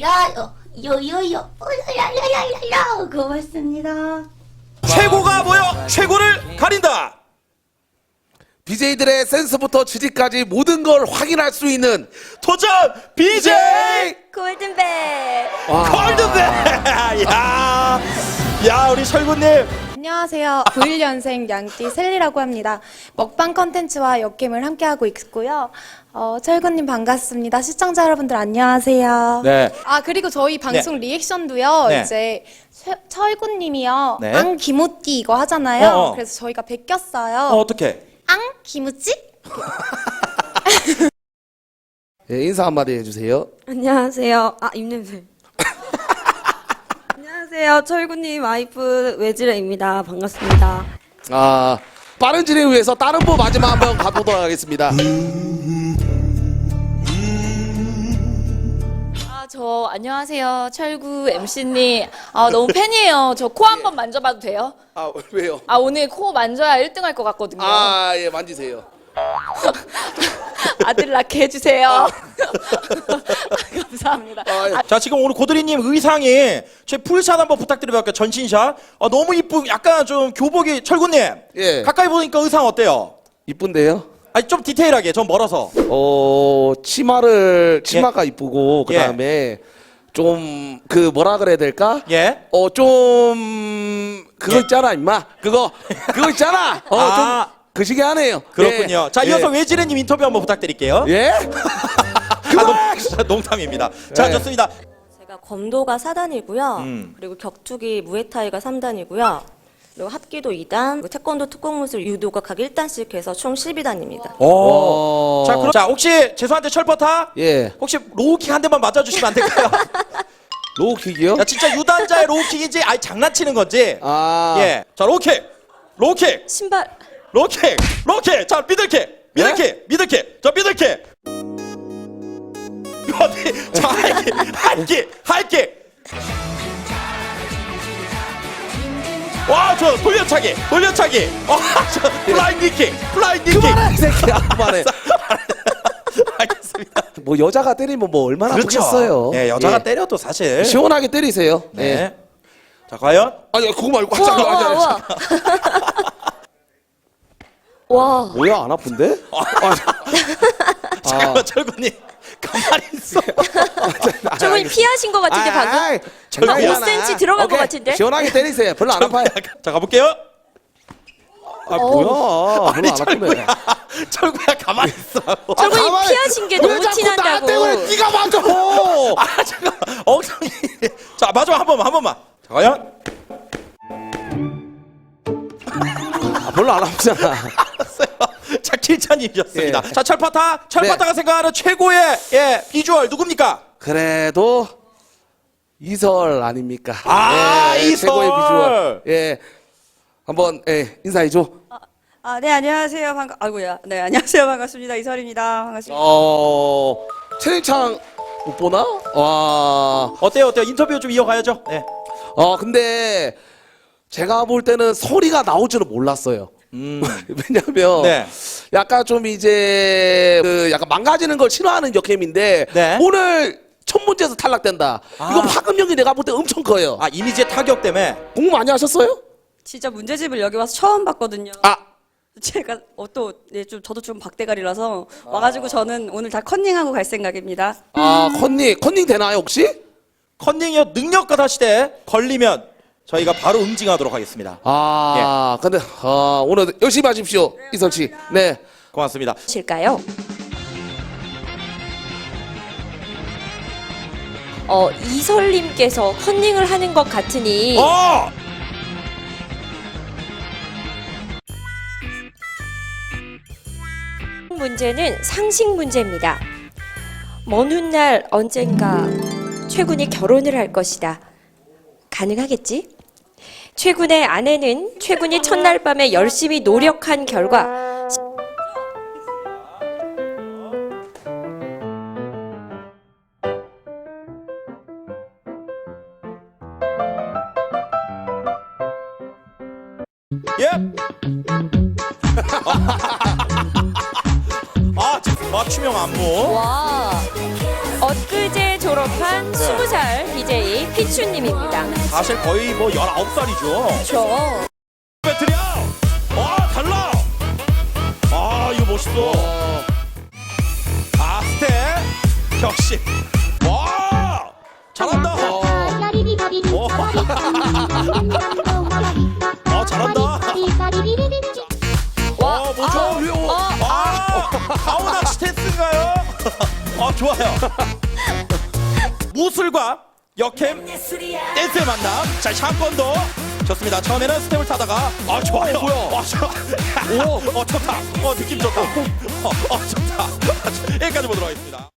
야요 요요요 야야야야야 고맙습니다. 최고가 모여 최고를 가린다. BJ들의 센스부터 지지까지 모든 걸 확인할 수 있는 도전 BJ 골든벨. 골드벨. 야, 야 우리 철구님. 안녕하세요. 91년생 양띠 셀리라고 합니다. 먹방 컨텐츠와 역캠을 함께하고 있고요. 어, 철구님 반갑습니다. 시청자 여러분들 안녕하세요. 네. 아 그리고 저희 방송 리액션도요. 네. 이제 최- 철구님이요. 네. 앙 기모띠 이거 하잖아요. 어, 어. 그래서 저희가 베꼈어요. 어, 어떻게? 앙 기무찌? 예, 인사 한마디 해주세요. 안녕하세요. 아 입냄새. 안녕하세요. 철구님 와이프 외지레입니다. 반갑습니다. 아 빠른 진행 위해서 다른 분 마지막 한번 가보도록 하겠습니다. 아, 저 안녕하세요. 철구 MC님. 아, 너무 팬이에요. 저 코 한번 만져봐도 돼요? 아 왜요? 아, 오늘 코 만져야 1등 할 것 같거든요. 아. 아예 만지세요. 들 낳게 해주세요. 감사합니다. 아, 예. 자 지금 오늘 고드리님 의상이 제 풀샷 한번 부탁드려볼게요. 전신샷. 아, 너무 이쁜 약간 좀 교복이 철구님. 예. 가까이 보니까 의상 어때요? 이쁜데요? 아니 좀 디테일하게 좀 멀어서. 어 치마를 치마가 이쁘고 그 예. 다음에 좀 그 뭐라 그래야 될까? 예. 어 좀 그거 있잖아 임마 그거 그거 있잖아 어 좀 아. 그 시기 하네요 그렇군요. 예. 자 이어서 예. 외지레님 인터뷰 한번 부탁드릴게요. 예? 아, 농, 농담입니다. 자 예. 좋습니다. 제가 검도가 4단이고요. 음. 그리고 격투기 무에타이가 3단이고요. 그리고 합기도 2단, 그리고 태권도 특공무술 유도가 각 1단씩 해서 총 12단입니다. 오. 어. 자 그럼 자 혹시 죄송한데 철퍼타 예 혹시 로우킥 한 대만 맞아 주시면 안 될까요? 로우킥이요? 야 진짜 유단자의 로우킥인지 아니 장난치는 건지. 아 예. 자 로우킥, 로우킥, 신발 로우킥, 로우킥. 자 미들킥, 미들킥, 미들킥. 자 미들킥. 어디? 자 하이킥, 하이킥, 하이킥. 와, 저 돌려차기, 돌려차기. 와, 저 플라잉 킥, 플라잉 킥. 이 새끼야 그만해 알겠습니다. 뭐 여자가 때리면 뭐 얼마나 아프겠어요 예, 여자가 예. 때려도 사실. 시원하게 때리세요 네. 예. 자, 과연? 아니 그거 말고 우와 우와. 우와. 와. 뭐야 안 아픈데? 잠깐만, 철구님. 가만히 있어. 조금 피하신 것 같은데 방금. 아이, 한 아이, 5cm 들어간 것 오케이. 같은데? 시원하게 때리세요 별로 안 아파요 자, 가볼게요. 아 뭐야 아니, 안 철구야. 철구야, 가만히 있어. 가만히- 피하신 게 왜 너무 자꾸 티난다고. 나한테 그래 네가 맞아 아, 잠깐만. 엉덩이. 자, 마지막 한 번만, 한 번만. 자, 과연? 아, 별로 안 아프잖아. 자, 킬찬님이셨습니다. 예. 자, 철파타. 철파타가 네. 생각하는 최고의, 예, 비주얼 누굽니까? 그래도 이설 아닙니까? 아, 예, 이설. 최고의 비주얼. 예, 한번 예, 인사해 줘. 아, 네, 안녕하세요. 반가, 아이고야. 네, 안녕하세요. 반갑습니다. 이설입니다. 반갑습니다. 어, 채팅창 못 보나? 와, 어때요, 어때요? 인터뷰 좀 이어가야죠. 네. 어 근데 제가 볼 때는 소리가 나올 줄은 몰랐어요. 음. 왜냐면 네. 약간 좀 이제 그 약간 망가지는 걸 싫어하는 역캠인데 네. 오늘 첫 문제에서 탈락된다. 아. 이거 파급력이 내가 볼 때 엄청 커요. 아, 이미지의 타격 때문에. 공부 많이 하셨어요? 진짜 문제집을 여기 와서 처음 봤거든요. 아, 제가 어, 또, 네, 좀, 저도 좀 박대가리라서 와가지고 저는 오늘 다 컨닝하고 갈 생각입니다. 아 컨닝 컨닝 되나요 혹시? 컨닝이요, 능력과 다시대 걸리면 저희가 바로 응징하도록 하겠습니다. 아, 근데 아, 오늘 열심히 하십시오 이선 씨. 네. 고맙습니다. 실까요? 어, 이설님께서 컨닝을 하는 것 같으니 어! 문제는 상식 문제입니다. 먼 훗날 언젠가 최군이 결혼을 할 것이다. 가능하겠지? 최군의 아내는 최군이 첫날 밤에 열심히 노력한 결과 예? 아, 맞춤형 안무. 와, 어, 엊그제 졸업한 20살 BJ 피추님입니다. 사실 거의 뭐 19살이죠. 저 배틀이야! 와, 달라! 아, 이거 멋있어. 아, 스텝. 역시. 와! 잘한다. 어. 아, 잘한다. 와, 어, 뭐죠? 아, 어려워. 어, 아, 가오낚시 테스트인가요? 아, 좋아요. 무술과 역캠 댄스의 만남. 자, 샷건도 좋습니다. 처음에는 스텝을 타다가 아, 좋아요. 뭐야? 아, 좋아. 오, 어, 좋다. 어, 느낌 좋다. 어, 어, 좋다. 여기까지 보도록 하겠습니다.